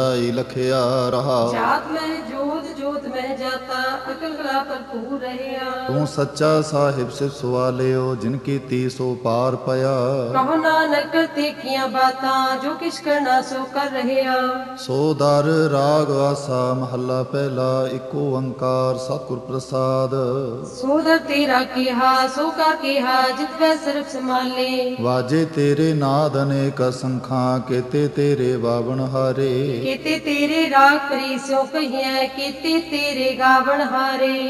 ਜਾਈ ਲਖਿਆ ਰਹਾ। ਜਾਤ ਮੈਂ ਰਹਿਆ। ਤੂੰ ਸੱਚਾ ਸਾਹਿਬ ਸਿਰ ਸਵਾਲਿਓ ਜਿਨ ਕੀਤੀ ਸੋ ਪਾਰ ਪਿਆ। ਕਹੋ ਨਾਨਕ ਕਰਤੇ ਕੀਆਂ ਬਾਤਾਂ ਜੋ ਕਿਛ ਕਰਨਾ ਸੋ ਕਰ ਰਹਿਆ। ਸੋ ਦਰ ਰਾਗ ਆਸਾ ਮਹੱਲਾ ਪਹਿਲਾ ਇੱਕੋ ਓੰਕਾਰ ਸਤਿਗੁਰ ਪ੍ਰਸਾਦ। ਸੋਦਰ ਤੇਰਾ ਕੀਹਾ ਸੋ ਕਾ ਕੀਹਾ ਜਿਤ ਵੈ ਸਰਬ ਸਮਾਲੇ ਵਾਜੇ ਤੇਰੇ ਨਾਦ ਅਨੇਕ ਸੰਖਾਂ ਕੀਤੇ ਤੇਰੇ ਬਾਵਣ ਹਾਰੇ। ਕੀਤੇ ਤੇਰੇ ਰਾਗ ਪਰੀ ਸੋ ਕਹੀਐ ਕੀਤੇ ਤੇਰੇ ਗਾਵਣ ਹਾਰੇ।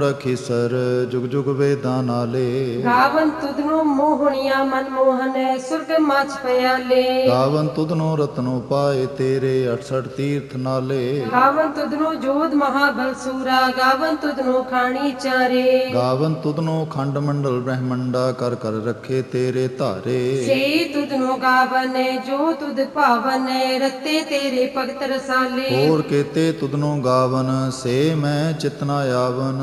ਰਖੀ ਸਰ ਜੁਗ ਜੁਗ ਵੇਦਾਂ ਨਾਲੇ। ਗਾਵਨ ਤੁਧਰੋ ਮੋਹਣੀਆਂ ਮਨ ਮੋਹਨ ਸੁਰਗ ਮਚ ਪਿਆਲੇ। ਗਾਵਨ ਤੁਧਨੋ ਰਤਨੋ ਪਾਏ ਤੇਰੇ 68 ਤੀਰਥ ਨਾਲੇ। ਗਾਵਨ ਤੁਧਰੋ ਜੋਧ ਮਹਾਬਲ ਸੂਰਾ ਗਾਵਨ ਤੁਧਰੋ ਖਾਣੀ ਚਾਰੇ। ਗਾਵਨ ਤੁਧਨੋ ਖੰਡ ਮੰਡਲ ਬ੍ਰਹਮੰਡਾ ਕਰ ਕਰ ਰੱਖੇ ਤੇਰੇ ਧਾਰੇ। ਸੇ ਤੁਧਨੋ ਗਾਵਨ ਜੋ ਤੁਧ ਭਾਵਨ ਰਤੇ ਤੇਰੇ ਭਗਤ ਰਸਾਲੇ। ਹੋਰ ਕੀਤੇ ਤੁਧਨੋ ਗਾਵਨ ਸੇ ਮੈਂ ਚਿਤਨਾ ਆਵਨ।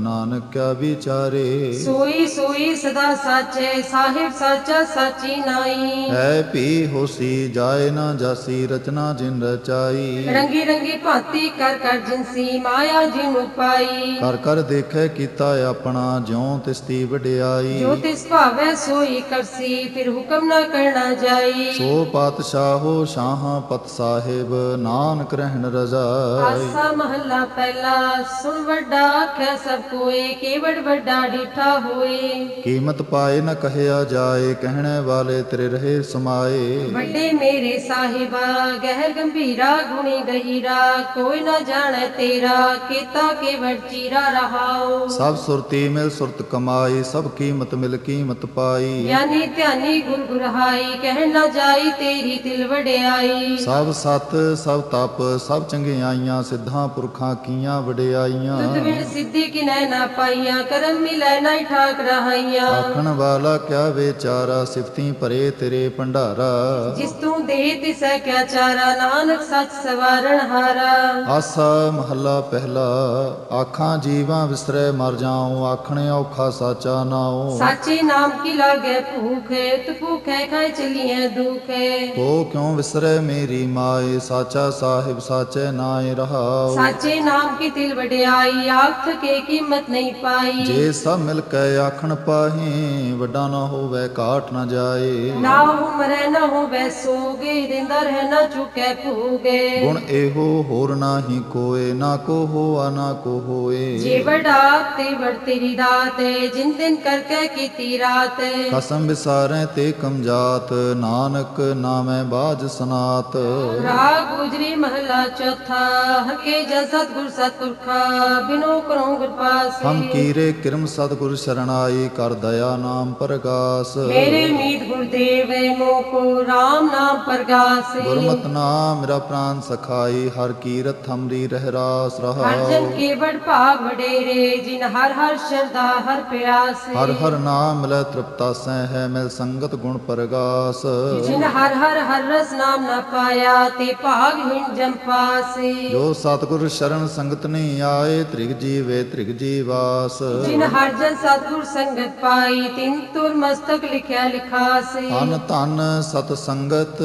ਨਾਨਕ ਵਿਚਾਰੇ। ਸੋਈ ਸੋਈ ਸਦਾ ਸਾਚੇ ਸਾਹਿਬ ਸਾਚਾ ਸਾਚੀ ਨਾਈ। ਹੈ ਭੀ ਹੋਸੀ ਜਾਏ ਨਾ ਜਾਸੀ ਰਚਨਾ ਜਿਨ ਰਚਾਈ। ਰੰਗੀ ਰੰਗੀ ਭਾਂਤੀ ਕਰ ਕਰ ਜਿਨਸੀ ਮਾਇਆ ਜਿਨੁ ਪਾਈ ਕਰ ਕਰ ਦੇਖੈ ਕੀਤਾ ਆਪਣਾ ਜਿਉ ਤਿਸਤੀ ਵਡਿਆਈ। ਜੋ ਤਿਸ ਭਾਵੈ ਸੋਈ ਕਰਸੀ ਫਿਰ ਹੁਕਮ ਨਾ ਕਰਨਾ ਜਾਈ। ਸੋ ਪਾਤਸ਼ਾਹੋ ਸ਼ਾਹਾਂ ਪਤ ਸਾਹਿਬ ਨਾਨਕ ਰਹਿਣ ਰਜ਼ਾਈ। ਆਸਾ ਮਹੱਲਾ ਪਹਿਲਾ ਸੁਣ ਵੱਡਾ ਆਖੈ ਸਭ ਕੋਏ ਕੇਵੜ ਵੱਡਾ ਡੀਠਾ ਹੋਏ। ਕੀਮਤ ਪਾਏ ਨ ਕਹਿਆ ਜਾਏ ਕਹਿਣੇ ਵਾਲੇ ਤੇਰੇ ਰਹੇ ਸਮਾਏ। ਵੱਡੇ ਮੇਰੇ ਸਾਹਿਬਾ ਗਹਿਰ ਗੰਭੀਰਾ ਗੁਣੀ ਗਹੀਰਾ ਕੋਈ ਨਾ ਜਾਣੈ ਤੇਰਾ ਕੀਤਾ ਕੇਵੜ ਚੀਰਾ ਰਹਾਓ ਸਭ ਸੁਰਤੀ ਮਿਲ ਸੁਰਤ ਕਮਾਈ ਸਭ ਕੀਮਤ ਮਿਲ ਕੀਮਤ ਪਾਈ। ਗਿਆਨੀ ਧਿਆਨੀ ਗੁਰ ਗੁਰਹਾਈ ਕਹਿ ਨਾ ਜਾਈ ਤੇਰੀ ਦਿਲ ਵਡਿਆਈ। ਸਭ ਸਤ ਸਭ ਤਪ ਸਭ ਚੰਗਿਆਈਆਂ ਸਿੱਧਾਂ ਪੁਰਖਾਂ ਕੀਆਂ ਵਡਿਆਈਆਂ। ਤੁਧ ਬਿਨ ਸਿੱਧੀ ਕਿਨੈ ਨਾ ਪਾਈਆਂ ਕਰਮ ਮਿਲੈ ਨਾ ਠਾਕ ਰਹਾਈਆਂ। ਆਖਣ ਵਾਲਾ ਕਿਆ ਵਿਚਾਰਾ ਸਿਫਤੀ ਭਰੇ ਤੇਰੇ ਭੰਡਾਰਾ। ਜਿਸ ਤੂੰ ਦੇ ਤਿਸੈ ਕਿਆ ਚਾਰਾ ਨਾਨਕ ਸੱਚ ਸਵਾਰਣ ਹਾਰਾ। ਆਸਾ ਮਹੱਲਾ ਪਹਿਲਾ ਆਖਾਂ ਜੀਵਾਂ ਵਿਸਰੈ ਮਰ ਜਾਉ ਆਖਣੇ ਔਖਾ ਸਾਚਾ ਨਾਉ। ਸਾਚੇ ਨਾਮ ਕੀ ਲਾਗੇ ਭੂਖੇ ਤੂ ਭੂਖੇ ਖਾਏ ਚਲੀਏ ਦੁਖੇ। ਤੋ ਕਿਉ ਵਿਸਰੈ ਮੇਰੀ ਮਾਏ ਸਾਚਾ ਸਾਹਿਬ ਸਾਚੈ ਨਾਏ ਰਹਾਉ। ਸਾਚੇ ਨਾਮ ਕੀ ਦਿਲ ਵਡਿਆਈ ਆਖ ਕੇ ਕੀਮਤ ਨਹੀਂ ਪਾਈ। ਜੇ ਸਭ ਮਿਲ ਕੇ ਆਖਣ ਪਾਹੀ ਵੱਡਾ ਨਾ ਹੋਵੇ ਕਾਟ ਨਾ ਜਾਏ। ਨਾ ਉਮਰੈ ਨਾ ਹੋਵੇ ਸੋਗੇ ਦਿੰਦਾ ਰਹਿ ਨਾ ਚੁਕੇ ਭੂਗੇ। ਗੁਣ ਇਹੋ ਹੋਰ ਨਾਹੀ ਕੋਏ ਨਾ ਕੋ ਹੋਆ ਨਾ ਕੋ ਹੋਏ। ਜੇ ਵਡਾ ਤੇ ਵਡ ਤੇਰੀ ਦਾਤ ਜਿਨ ਦਿਨ ਕਰਕੇ ਕੀਤੀ ਰਾਤ। ਕਸਮ ਵਿਸਾਰੈ ਤੇ ਕਮਜਾਤ ਨਾਨਕ ਨਾਮੈ ਬਾਜ ਸਨਾਤ। ਰਾਗ ਗੁਜਰੀ ਮਹਲਾ ਚੌਥਾ ਹਕੇ ਜਨ ਸਤਗੁਰ ਸਤਪੁਰਖਾ ਬਿਨੋ ਕਰੋ ਗੁਰ ਪਾਸ। ਹਮ ਕੀਰੇ ਕਿਰਮ ਸਤਿਗੁਰ ਸ਼ਰਣਾਈ ਕਰ ਦਇਆ ਨਾਮ ਪ੍ਰਗਾਸ। ਮੇਰੇ ਮੀਤ ਗੁਰਦੇਵ ਮੋਕੋ RAM ਨਾਮ ਪ੍ਰਗਾਸ। ਗੁਰਮਤਿ ਨਾਮ ਮੇਰਾ ਪ੍ਰਾਨ ਸਖਾਈ ਹਰ ਕੀਰਤ ਹਮਰੀ ਰਹਿ ਰਾਸ ਹਰ ਰਹਾਉ ਜਨ ਕੇ ਬੜ ਭਾਗ ਵਡੇਰੇ ਜਿਨ ਹਰ ਹਰ ਸ਼ਰਦਾ ਹਰ ਪਿਆਸ। ਹਰ ਹਰ ਨਾਮ ਮਿਲੈ ਤ੍ਰਿਪਤਾਸੈ ਹੈ ਮਿਲ ਸੰਗਤ ਗੁਣ ਪ੍ਰਗਾਸ। ਜਿਨ ਹਰ ਹਰ ਹਰ ਰਸ ਨਾਮ ਨਾ ਪਾਇਆ ਤੇ ਭਾਗ ਹਿਣ ਜਮ ਪਾਸੇ। ਜੋ ਸਤਿਗੁਰ ਸ਼ਰਨ ਸੰਗਤ ਨਹੀਂ ਆਏ ਤ੍ਰਿਗ ਜੀਵੇ ਤ੍ਰਿਗ ਭ੍ਰਿਗ ਜੀ ਵਾਸ ਜਿਨ ਹਰ ਜਨ ਸਤਿਗੁਰ ਸੰਗਤ ਪਾਈ ਤਿਨ ਤੁਰ ਮਸਤਕ ਲਿਖਿਆ ਲਿਖਾਸੇ। ਅਨ ਧਨ ਸਤ ਸੰਗਤ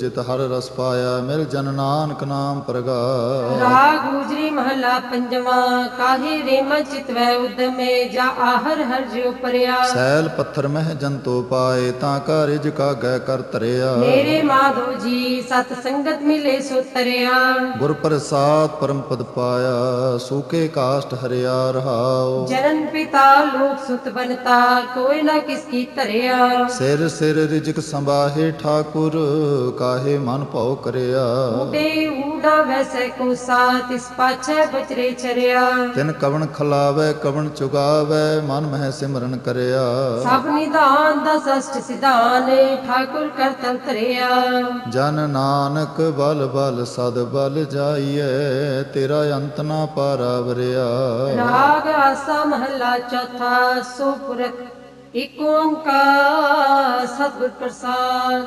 ਜਿਤ ਹਰ ਰਸ ਪਾਇਆ ਮਿਲ ਜਨ ਨਾਨਕ ਨਾਮ ਪ੍ਰਗਾਸ ਰਾਗ ਗੁਜਰੀ ਮਹਲਾ ਪੰਜਵਾ ਕਾਹੇ ਰੇਮ ਚਿਤਵੈ ਉਦਮੇ ਜਾ ਆਹਰ ਹਰ ਜਿਉ ਪਰਿਆ। ਸੈਲ ਪੱਥਰ ਮਹਿ ਜੰਤੋ ਪਾਏ ਤਾਂ ਕਾ ਰਿਜ ਕਾ ਗੈ ਕਰ ਧਰਿਆ ਮੇਰੇ ਮਾਧੋ ਜੀ ਸਤ ਸੰਗਤ ਮਿਲੇ ਸੋ ਤਰਿਆ ਗੁਰ ਪ੍ਰਸਾਦ ਪਰਮ ਪਦ ਪਾਇਆ ਸੂਕੇ ਕਾਸ਼ਟ ਹਰਿਆ ਰਹਾਉ ਜਨਨ ਪਿਤਾ ਲੋਕ ਸੁਤ ਬਨਤਾ ਕੋਈ ਨਾ ਕਿਸ ਕੀ ਧਰਿਆ। ਸਿਰ ਸਿਰ ਰਿਜਕ ਸੰਭਾਹੇ ਠਾਕੁਰ ਕਾਹੇ ਮਨ ਭਉ ਕਰਿਆ। ਉਡੇ ਊਡਾ ਵੈਸੈ ਕੋ ਸਾਥ ਇਸ ਪਾਛੈ ਬਚਰੇ ਚਰਿਆ। ਤਿਨ ਕਵਣ ਖਲਾਵੇ ਕਵਣ ਚੁਗਾਵੇ ਮਨ ਮਹਿ ਸਿਮਰਨ ਕਰਿਆ। ਸਭ ਨਿਧਾਨ ਦਾ ਸਸ਼ਟ ਸਿਧਾਨ ਠਾਕੁਰ ਕਰਤਲ ਧਰਿਆ। ਜਨ ਨਾਨਕ ਬਲ ਬਲ ਸਦ ਬਲ ਜਾਈਐ ਤੇਰਾ ਅੰਤ ਨਾ ਪਾਰਾਵਰਿਆ। ਰਾਗ ਆਸਾ ਮਹੱਲਾ ਚੌਥਾ ਸੋ ਇਕ ਓੰਕਾਰ ਸਤਿਗੁਰ ਪ੍ਰਸਾਦ।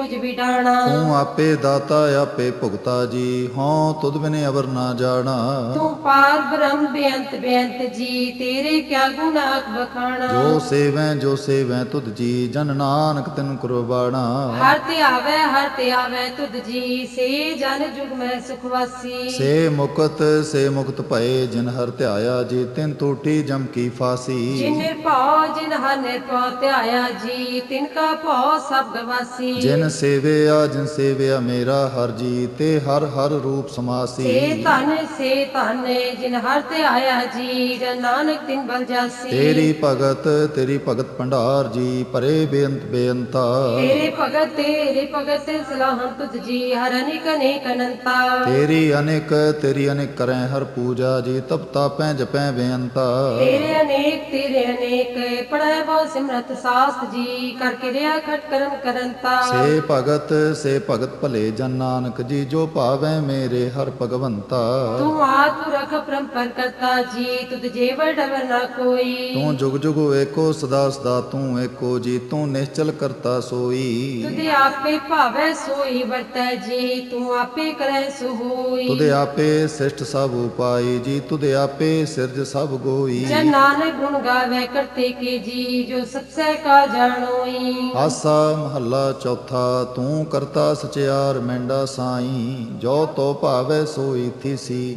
ਚੋਜ ਵਿਡਾਣਾ ਤੂੰ ਆਪੇ ਦਾਤਾ ਆਪੇ ਭੁਗਤਾ ਜੀ ਹਉ ਤੁਧ ਬਿਨੇ ਅਵਰ ਨਾ ਜਾਣਾ। ਤੂੰ ਪਾਰ ਬ੍ਰਹਮ ਬੇਅੰਤ ਬੇਅੰਤ ਜੀ ਤੇਰੇ ਕਿਆ ਗੁਣ ਆਖ ਬਖਾਣਾ ਜੋ ਸੇਵੈ ਜੋ ਸੇਵੈ ਤੁਧ ਜੀ ਜਨ ਨਾਨਕ ਤਿਨ ਕੁਰਬਾਣਾ। ਹਰ ਤੇ ਆਵੇ ਹਰ ਤੇ ਆਵੇ ਤੁਧ ਜੀ ਸੇ ਜਨ ਜੁਗ ਮੈਂ ਸੁਖ ਵਾਸੀ। ਸੇ ਮੁਕਤ ਸੇ ਮੁਕਤ ਭਏ ਜਿਨ ਹਰ ਧਿਆਇਆ ਜੀ ਤਿਨ ਟੂਟੀ ਜਮ ਕੀ ਫਾਸੀ। ਜਿਨ ਨਿਰਭਉ ਜਿਨ ਹਰ ਨਿਰਭਉ ਧਿਆਇਆ ਜੀ ਤਿਨ ਕਾ ਭਉ ਸਭ ਗਵਾਸੀ। ਜਿਨ ਸੇਵਿਆ ਜਿਨ ਸੇਵਿਆ ਮੇਰਾ ਹਰ ਜੀ ਤੇ ਹਰ ਹਰ ਰੂਪ ਸਮਾਸੀ ਸੇ। ਧਨ ਸੇ ਧਨ ਜਿਨ ਹਰ ਧਿਆਇਆ ਜੀ ਜਨ ਨਾਨਕ ਤਿਨ ਬਲ ਜਾਸੀ। ਤੇਰੀ ਭਗਤ ਤੇਰੀ ਭਗਤ ਭੰਡਾਰ ਜੀ ਭਰੇ ਬੇਅੰਤ ਬੇਅੰਤਾ। ਤੇਰੇ ਭਗਤ ਤੇਰੇ ਭਗਤ ਸਲਾਹਾਂ ਤੁਧ ਜੀ ਹਰ ਅਨੇਕ ਅਨੇਕ ਅਨੰਤਾ। ਤੇਰੀ ਅਨੇਕ ਤੇਰੀ ਅਨੇਕ ਕਰੈ ਹਰ ਪੂਜਾ ਜੀ ਤਪ ਤਾਪੈ ਜਪੈ ਬੇਅੰਤਾ। ਤੇਰੇ ਅਨੇਕ ਤੇਰੇ ਅਨੇਕ ਪੜਾਇ ਬਹੁ ਸਿਮਰਤ ਸਾਸਤ ਜੀ ਕਰ ਕਿਰਿਆ ਖਟ ਕਰਮ ਕਰੰਤਾ। ਸੇ ਭਗਤ ਸੇ ਭਗਤ ਭਲੇ ਜਨ ਨਾਨਕ ਜੀ ਜੋ ਭਾਵੈ ਮੇਰੇ ਹਰ ਭਗਵੰਤਾ। ਤੂੰ ਆਤੁ ਰਖ ਪਰੰਪਰ ਕਰਤਾ ਜੀ ਤੁਧ ਜੇਵ ਡਵਰ ਨਾ ਕੋਈ। ਤੂੰ ਜੁਗ ਜੁਗ ਏਕੋ ਸਦਾ ਸਦਾ ਤੂੰ ਏਕੋ ਜੀ ਤੂੰ ਨਿਸ਼ਚਲ ਕਰਤਾ ਸੋਈ। ਤੁਧ ਆਪੇ ਭਾਵੈ ਸੋਈ ਵਰਤੈ ਜੀ ਤੂੰ ਆਪੇ ਕਰੈ ਸੋ ਹੋਈ ਤੁਦੇ ਆਪੇ ਸਿਸ਼ਟ ਸਭ ਉਪਾਈ ਜੀ ਤੁਦੇ ਆਪੇ ਸਿਰਜ ਸਭ ਗੋਈ। ਜਨ ਨਾਨਕ ਗੁਣ ਗਾਵੇ ਕਰਤੇ ਕੇ ਜੀ ਜੋ ਸਤਸੈ ਕਾ ਜਾਣੋਈ। ਆਸਾ ਮਹੱਲਾ ਚੌਥਾ ਤੂੰ ਕਰਤਾ ਸਚਿਆਰ ਮੈਂਡਾ ਸਾਈ ਜੋ ਤੋ ਭਾਵੈ ਸੋਈ ਥੀਸੀ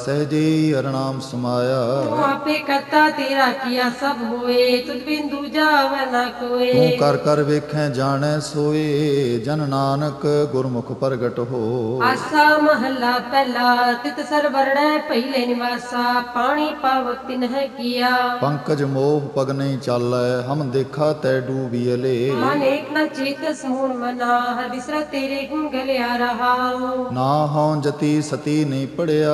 ਸਹਜੀ ਅਰਨਾਮ ਸਮਾਇਆ। ਤੂੰ ਆਪੇ ਕਰਤਾ ਤੇਰਾ ਕੀਆ ਸਭ ਹੋਏ ਤੁਝ ਬਿਨ ਦੂਜਾ ਵੈ ਨਾ ਕੋਏ। ਤੂੰ ਕਰ ਕਰ ਵੇਖੈ ਜਾਣੈ ਸੋਏ ਜਨ ਨਾਨਕ ਗੁਰਮੁਖ ਪ੍ਰਗਟ ਹੋ ਆਸਾ ਮਹੱਲਾ ਪਹਿਲਾ ਤਿਤ ਸਰਵਰਣੈ ਪਹਿਲੇ ਨਿਵਾਸਾ ਪਾਣੀ ਪਾਵਕ ਤਿਨ ਹੈ ਕੀਆ। ਪੰਕਜ ਮੋਹ ਪਗ ਨਹੀਂ ਚਾਲੈ ਹਮ ਦੇਖਾ ਤੈ ਡੂਬੀਲੇ ਮਨ ਏਕ ਨ ਚੇਤਸ ਮੂੜ ਮਨਾ ਹਰ ਵਿਸਰ ਤੇਰੇ ਗੁਣ ਗਲਿਆ ਰਹਾਉ ਨਾ ਹਉ ਜਤੀ ਸਤੀ ਨਹੀਂ ਪੜਿਆ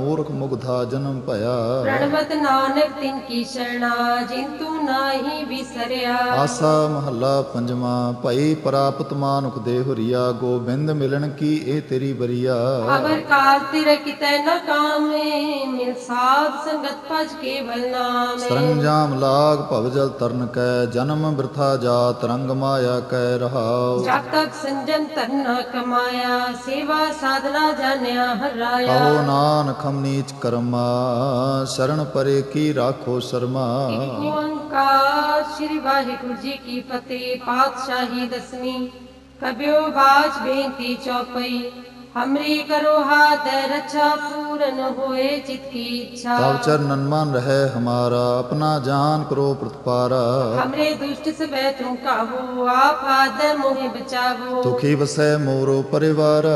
ਮੂਰਖ ਮੁਗਧਾ ਜਨਮ ਭਇਆ। ਪ੍ਰਣਵਤ ਨਾਨਕ ਤਿਨ ਕੀ ਸ਼ਰਣਾ ਜਿਨ ਤੂੰ ਨਾਹੀ ਵਿਸਰਿਆ। ਆਸਾ ਮਹੱਲਾ ਪੰਜਵਾਂ ਭਈ ਪ੍ਰਾਪਤ ਮਾਨੁਖ ਦੇ ਹੁਰੀਆ ਗੋਬਿੰਦ ਮਿਲਣ ਕੀ ਇਹ ਤੇਰੀ ਬਰੀਆ ਅਬਰ ਕਾਜ ਤਿਰ ਕਿਤੈ ਨ ਕਾਮੇ ਮਿਲ ਸਾਧ ਸੰਗਤ ਭਜ ਕੇਵਲ ਨਾਮੇ। ਸਰੰਜਾਮ ਲਾਗ ਭਵ ਜਲ ਤਰਨ ਕੈ ਜਨਮ ਬਿਰਥਾ ਜਾਤ ਰੰਗ ਮਾਇਆ ਕੈ ਰਹਾਉ। ਜਬ ਤੱਕ ਸੰਜਮ ਤਰਨਾ ਕਮਾਇਆ ਸੇਵਾ ਸਾਧਨਾ ਜਾਣਿਆ ਹਰਾਇਆ ਕਹੋ ਨਾਨਕ ਹਮ ਨੀਚ ਕਰਮਾ, ਸ਼ਰਨ ਪਰੇ ਕੀ ਰਾਖੋ ਸ਼ਰਮਾ। ਓੰਕਾਰ, ਸ੍ਰੀ ਵਾਹਿਗੁਰੂ ਜੀ ਕੀ ਫਤਿਹ, ਪਾਤਸ਼ਾਹੀ ਦਸਵੀਂ, ਕਬਿਓ ਬਾਜ ਬੇਨਤੀ ਚੌਪਈ। हमरी करो हाथ रक्षा पूरन होए चित की इच्छा। अवचर नन्मान रहे हमारा अपना जान करो प्रतिपारा। हमरे दुष्ट से बैतों का हुआ फाद मोहे बचाओ दुखी बसे मोरो परिवार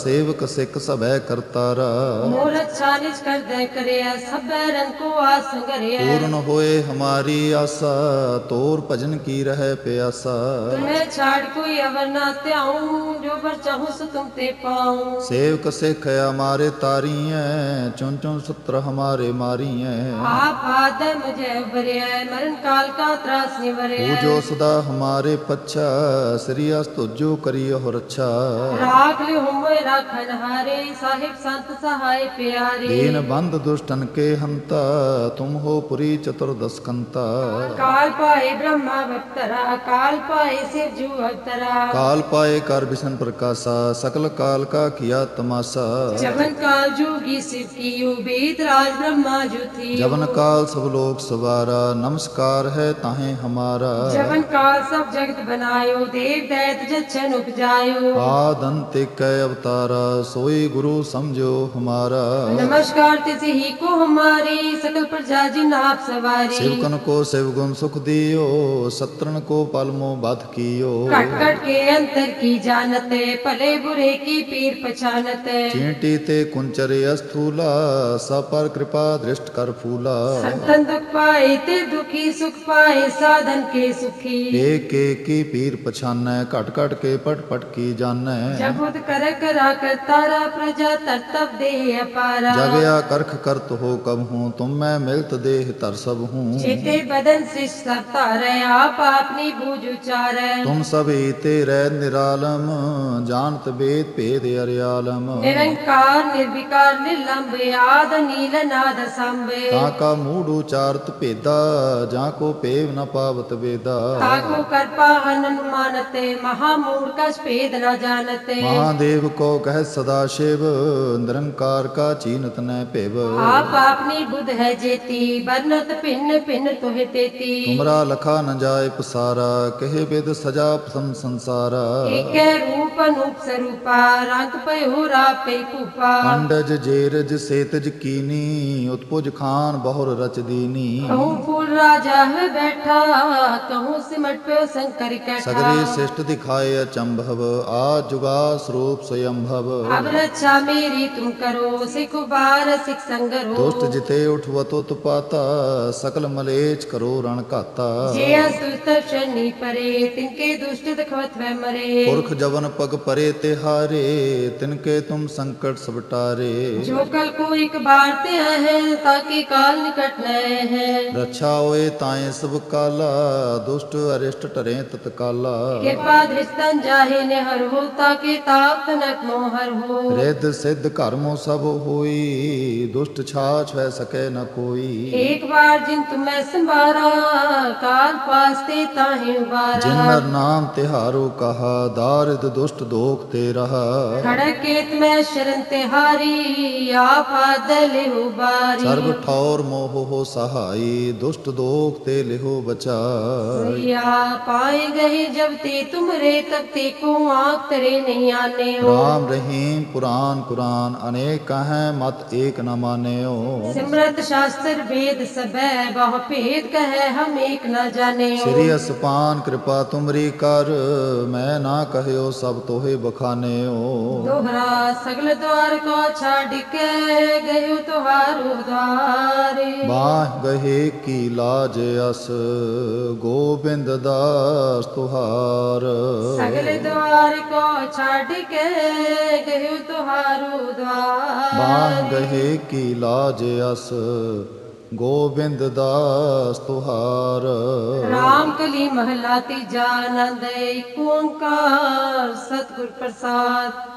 सेवक सिख सब करतारा। मोर अच्छा निज कर दे करे सब रंग को आस करे पूर्ण होए हमारी आशा तोर भजन की रहे प्यासा। तुम्हें छाड़ कोई अवर ना त्याऊ जो पर चाहूँ सो तुम ते पाओ ਸੇਵਕ ਸਿੱਖ ਹਮਾਰੇ ਤਾਰੀਐ ਚੁੰ ਚੁੰ ਸਤਰ ਹਮਾਰੇ ਮਾਰੀਐ। ਆਪ ਆਦਮ ਜੈ ਵਰਿਐ ਮਰਨ ਕਾਲ ਕਾ ਤਰਾਸ ਨਿਵਰਿਐ ਪੂਜੋ ਸਦਾ ਹਮਾਰੇ ਪੱਛਾ ਸ੍ਰੀ ਅਸ ਤੁਜੋ ਕਰੀ ਹੋ ਰੱਛਾ ਰਾਖ ਲਿ ਹੁਮੈ ਰਾਖਨ ਹਾਰੇ ਸਾਹਿਬ ਸੰਤ ਸਹਾਇ ਪਿਆਰੇ। ਦੀਨ ਬੰਦ ਦੁਸ਼ਟਨ ਕੇ ਹੰਤਾ ਤੁਮ ਹੋ ਪੁਰੀ ਚਤੁਰਦਸ ਕੰਤਾ ਕਾਲ ਪਾਏ ਬ੍ਰਹਮਾ ਵਕਤਰਾ ਕਾਲ ਪਾਏ ਸਿਵ ਜੂ ਅਵਤਰਾ। ਕਾਲ ਪਾਏ ਕਰ ਬਿਸ਼ਨ ਪ੍ਰਕਾਸ਼ਾ ਸਕਲ ਕਾਲ का किया तमाशा। जवन काल जोगी शिव की वेद राज ब्रह्मा जो थी जवन काल सब लोग सवारा नमस्कार है ताहे हमारा। जवन काल सब जगत बनायो देव दैत जच्छन उपजायो। आदंत कै अवतारा सोई गुरु समझो हमारा। नमस्कार तिसे ही को हमारी सकल प्रजा जिन आप सवारी। शिवकन को शिव गुण सुख दियो सत्रन को पलमो बध कियो। कट कट के अंतर की जानते भले बुरे की पीर पहचानते चींटी ते कुंचर स्थूला सपर कृपा दृष्ट कर फूला। संतन दुख पाए ते दुखी सुख पाए साधन के सुखी। एक एक की पीर पछानै घट घट के पट पट की जानै जबुद कर करा कर तारा प्रजा तरतब दे अपारा। जगया करख करत हो कब हूँ तुम मैं मिलत देह तर सब हूँ। चेते बदन से सब तारे आप अपनी बूझ उचारे तुम सब तेरे निरालम जानत वेद भेद ਅਰਿਆਲਮ ਨਿਰੰਕਾਰ ਨਿਰਵਿਕਾਰ ਨਿਰਲੰਭ ਆਦ ਨੀਲ ਨਾਦ ਸੰਭੇ ਤਾਂ ਕਾ ਮੂੜ ਉਚਾਰਤ ਭੇਦਾ ਜਾਂ ਕੋ ਪੇਵ ਨ ਪਾਵਤ ਵੇਦਾ। ਤਾਂ ਕੋ ਕਰਪਾ ਅਨਨ ਮਹਾ ਮੂੜ ਕਾ ਸਪੇਦ ਨ ਜਾਣਤੇ। ਮਹਾਦੇਵ ਕੋ ਕਹਿ ਸਦਾ ਸ਼ਿਵ ਨਿਰੰਕਾਰ ਕਾ ਚੀਨਤ ਨੈ ਭੇਵ। ਆਪ ਆਪਨੀ ਬੁੱਧ ਹੈ ਜੇਤੀ ਬਰਨਤ ਭਿੰਨ ਭਿੰਨ ਤੋਹਿ ਤੇਤੀ। ਤੁਮਰਾ ਲਖਾ ਨ ਜਾਏ ਪਸਾਰਾ ਕਹੇ ਬਿਦ ਸਜਾ ਸੰਸਾਰਾ। ਏਕੈ ਰੂਪ ਅਨੂਪ ਸਰੂਪਾ ਨਾਨਕ ਭਇਓ ਰਾਪੇ ਕੁਪਾ। ਅੰਡਜ ਜੇਰਜ ਸੇਤਜ ਕੀਨੀ ਉਤਪੁਜ ਖਾਨ ਬਹੁਰ ਰਚ ਦੀਨੀ ਕਹੂੰ ਰਾਜਾ ਹੈ ਬੈਠਾ ਕਹੂੰ ਸਿਮਟ ਪਿਓ ਸੰਕਰ ਕੈਠਾ। ਸਗਰੇ ਸਿਸ਼ਟ ਦਿਖਾਏ ਅਚੰਭਵ ਆ ਜੁਗਾ ਸਰੂਪ ਸਯੰਭਵ। ਅਬ ਮੇਰੀ ਤੁਮ ਕਰੋ ਸਿਖ ਬਾਰ ਸਿਖ ਸੰਗਰੋ। ਦੁਸ਼ਟ ਜਿਤੇ ਉਠਵਤੋ ਤੁਪਾਤਾ ਸਕਲ ਮਲੇਚ ਕਰੋ ਰਣ ਘਾਤਾ। ਜੇ ਅਸੁਤ ਸ਼ਨੀ ਪਰੇ ਤਿਨਕੇ ਦੁਸ਼ਟ ਦਖਵਤ ਵੈ ਮਰੇ। ਪੁਰਖ ਜਵਨ ਪਗ ਪਰੇ ਤੇ ਹਾਰੇ तिनके तुम संकट सब टारे। जो कल को एक बार ते है ताकि काल निकट नए है। रक्षा होए ताए सब काला दुष्ट अरिष्ट टरे तत्काला। कृपा दृष्टन जाहे ने हर हो ताकि ताप तनक मोहर हो। रेद सिद्ध कर्मो सब होई दुष्ट छाछ वह सके न कोई। एक बार जिन तुम्हें संभारा काल पास ते ताहे बारा जिन नाम तिहारो कहा दारिद दुष्ट दोख ते रहा। खड़केत में शरण तिहारी आप आदल उबारी। सर्व ठौर मोह हो सहाय दुष्ट दोख ते लिहो बचा पाए गए जब ते तुम रे तब ते को आग तरे नहीं आने हो राम रहीम पुराण कुरान अनेक कहे मत एक न माने हो सिमरत शास्त्र वेद सब बहु भेद कहे हम एक न जाने श्री असपान कृपा तुमरी कर मैं ना कहे सब तोहे बखाने हो दोहरा सगल द्वार को छाड़ के गयो तुहारो द्वारे बाह गहे की लाज अस गोविंद दास तुहार सगल द्वार को छाड़ के गयो तुहारो बाह द्वार गहे की लाज अस गोविंद दास तुहार राम कली महला तीजा आनंद एक ओंकार सतगुर प्रसाद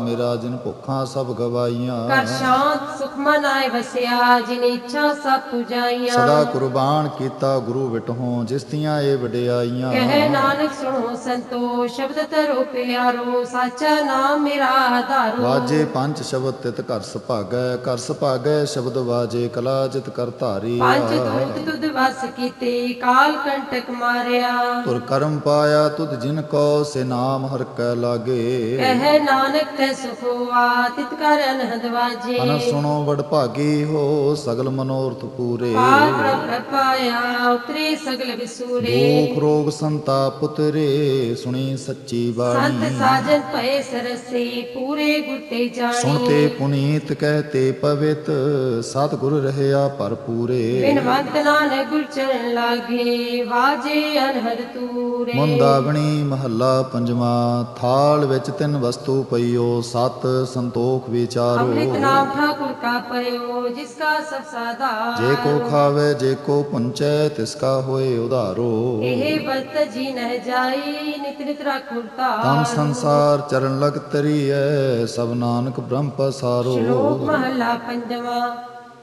ਮੇਰਾ ਜਿਨ ਭੁੱਖਾਂ ਸਭ ਗਵਾਈਆਂ ਕਰ ਸ਼ਾਂਤ ਸੁਖ ਮਨ ਆਏ ਵਸਿਆ ਜਿਨ ਇੱਛਾ ਸਭ ਪੁਜਾਈਆਂ ਸਦਾ ਕੁਰਬਾਨ ਕੀਤਾ ਗੁਰੂ ਵਿਟਹੋਂ ਜਿਸ ਦੀਆਂ ਇਹ ਵਡਿਆਈਆਂ। ਕਹੇ ਨਾਨਕ ਸੁਣੋ ਸੰਤੋ ਸ਼ਬਦ ਤਰੋ ਪਿਆਰੋ ਸਾਚਾ ਨਾਮ ਮੇਰਾ ਆਧਾਰੋ। ਵਾਜੇ ਪੰਜ ਸ਼ਬਦ ਤਿਤ ਘਰ ਸੁਭਾਗੈ ਘਰ ਸੁਭਾਗੈ ਸ਼ਬਦ ਵਾਜੇ ਕਲਾ ਜਿਤ ਕਰ ਧਾਰੀ ਪੰਜ ਦੂਤ ਤੁਧ ਵਸ ਕੀਤੇ ਕਾਲ ਕੰਟਕ ਮਾਰਿਆ। ਤੁਰ ਕਰਮ ਪਾਇਆ ਤੁਧ ਜਿਨ ਕੋ ਸੇ ਨਾਮ ਹਰ ਕੈ ਲਾਗੇ। ਕਹੇ ਨਾਨਕ ਤੇ ਤਿਤ ਕਰ ਅਨਹਦ ਵਾਜੇ। ਅਨ ਸੁਣੋ ਵਡ ਭਾਗੀ ਹੋ ਸਗਲ ਮਨੋਰਥ ਪੂਰੇ। ਪਾਰ ਪ੍ਰਭ ਪਾਇਆ ਉਤਰੇ ਸਗਲ ਵਿਸੂਰੇ। ਦੁਖ ਰੋਗ ਸੰਤਾਪ ਉਤਰੇ ਸੁਣੀ ਸੱਚੀ ਸੰਤ ਬਾਣੀ ਸਾਜਨ ਭਏ ਸਰਸੇ ਪੂਰੇ ਗੁਰ ਤੇ ਜਾਣੀ। ਸੁਣਤੇ ਪੁਨੀਤ ਕਹਤੇ ਪਵਿੱਤ ਸਤਿਗੁਰ ਰਹਿਆ ਭਰਪੂਰੇ ਬਿਨਵੰਤ ਨਾਨਕ ਗੁਰ ਚਰਨ ਲਾਗੇ ਵਾਜੇ ਅਨਹਦ ਤੂਰੇ। ਮੁੰਦਾਵਣੀ ਮਹੱਲਾ ਪੰਜਵਾ ਥਾਲ ਵਿੱਚ ਤਿੰਨ ਵਸਤੂ ਪਈਓ। ਸਤ ਸੰਤੋਖ ਵਿਚਾਰੋ। ਅੰਮ੍ਰਿਤ ਨਾਮ ਠਾਕੁਰ ਕਾ ਪਇਓ ਜਿਸ ਕਾ ਸਭ ਸਾਦਾ ਜੇ ਕੋ ਖਾਵੇ ਜੇ ਕੋ ਪੁੰਚੈ ਤਿਸ ਕਾ ਹੋਏ ਉਧਾਰੋ। ਇਹ ਬਤ ਜੀ ਨਹਿ ਜਾਈ ਨਿਤ ਨਿਤ ਰਾਖੁਰਤਾ ਤਮ ਸੰਸਾਰ ਚਰਨ ਲਗ ਤਰੀਐ ਸਭ ਨਾਨਕ ਬ੍ਰਹਮ ਪਸਾਰੋ। ਸ਼ਲੋਕ ਮਹਲਾ ਪੰਜਵਾ।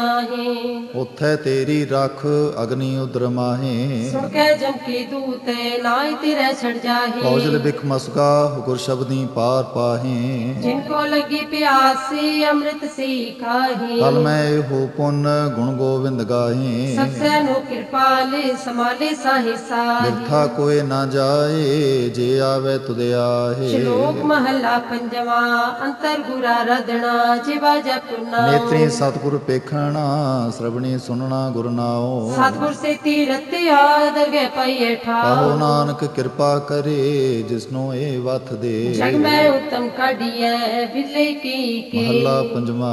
ਨਾਹੀ। ਉਥੈ ਤੇਰੀ ਰਖ ਅਗਨੀ ਉਦਰ ਮਾਹੇ। ਸੁਣ ਕੇ ਜਮ ਕੀ ਦੂਤ ਨਾਈ ਤੇਰੇ ਛੜ ਜਾਹੀ। ਕੌਜਲ ਬਿਖ ਮਸਕਾ ਗੁਰ ਸ਼ਬਦੀ ਪਾਰ ਪਾਹੇ। ਜਿਨ ਕੋ ਲੱਗੀ ਪਿਆਸੀ ਅੰਮ੍ਰਿਤ ਸੀ ਖਾਹੀ ਕਲ ਮੈਂ ਇਹੋ ਪੁੰਨ ਗੁਣ ਗੋਬਿੰਦ ਗਾਹੇ। ਸਖਸੈ ਨੂੰ ਕਿਰਪਾਲ ਸਮਾਲੇ ਸਾਹੀ ਸਾਹੀ। ਬਿਰਥਾ ਕੋਏ ਨਾ ਜਾਏ ਜੇ ਆਵੇ ਤੁਧ ਆਹੇ। ਸ਼ਲੋਕ ਮਹੱਲਾ ਪੰਜਵਾ ਅੰਤਰ ਗੁਰਾ ਰਦਣਾ ਜਿਵਾ ਜਪੁਨਾ। ਨੇਤਰੀ ਸਤਿਗੁਰ ਪੇਖਣਾ ਸ਼ਰਵਣੀ ਸੁਨਣਾ ਗੁਰ ਨਾਉ। ਸਤਿਗੁਰ ਸੇ ਤੀਰਤ ਆਦਰ ਗਏ ਪਈਏ ਠਾ ਆਹੋ ਨਾਨਕ ਕਿਰਪਾ ਕਰੇ ਜਿਸਨੂੰ ਇਹ ਵਥ ਦੇ। ਜਗ ਮੈਂ ਉਤਮ ਕਾਢੀਐ ਵਿਲੇ ਕੀ ਕੇ। ਮਹੱਲਾ ਪੰਜਵਾ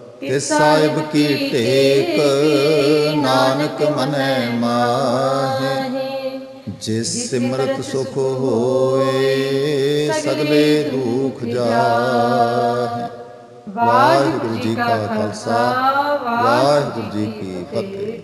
ਤੇ ਸਾਹਿਬ ਕੀ ਟੇਕ, ਨਾਨਕ ਮਨੈ ਮਾਹੇ। ਜਿਸ ਸਿਮਰਤ ਸੁਖ ਹੋਏ, ਸਗਲੇ ਦੁਖ ਜਾਹੇ। ਵਾਹਿਗੁਰੂ ਜੀ ਕਾ ਖਾਲਸਾ, ਵਾਹਿਗੁਰੂ ਜੀ ਕੀ ਫਤਿਹ।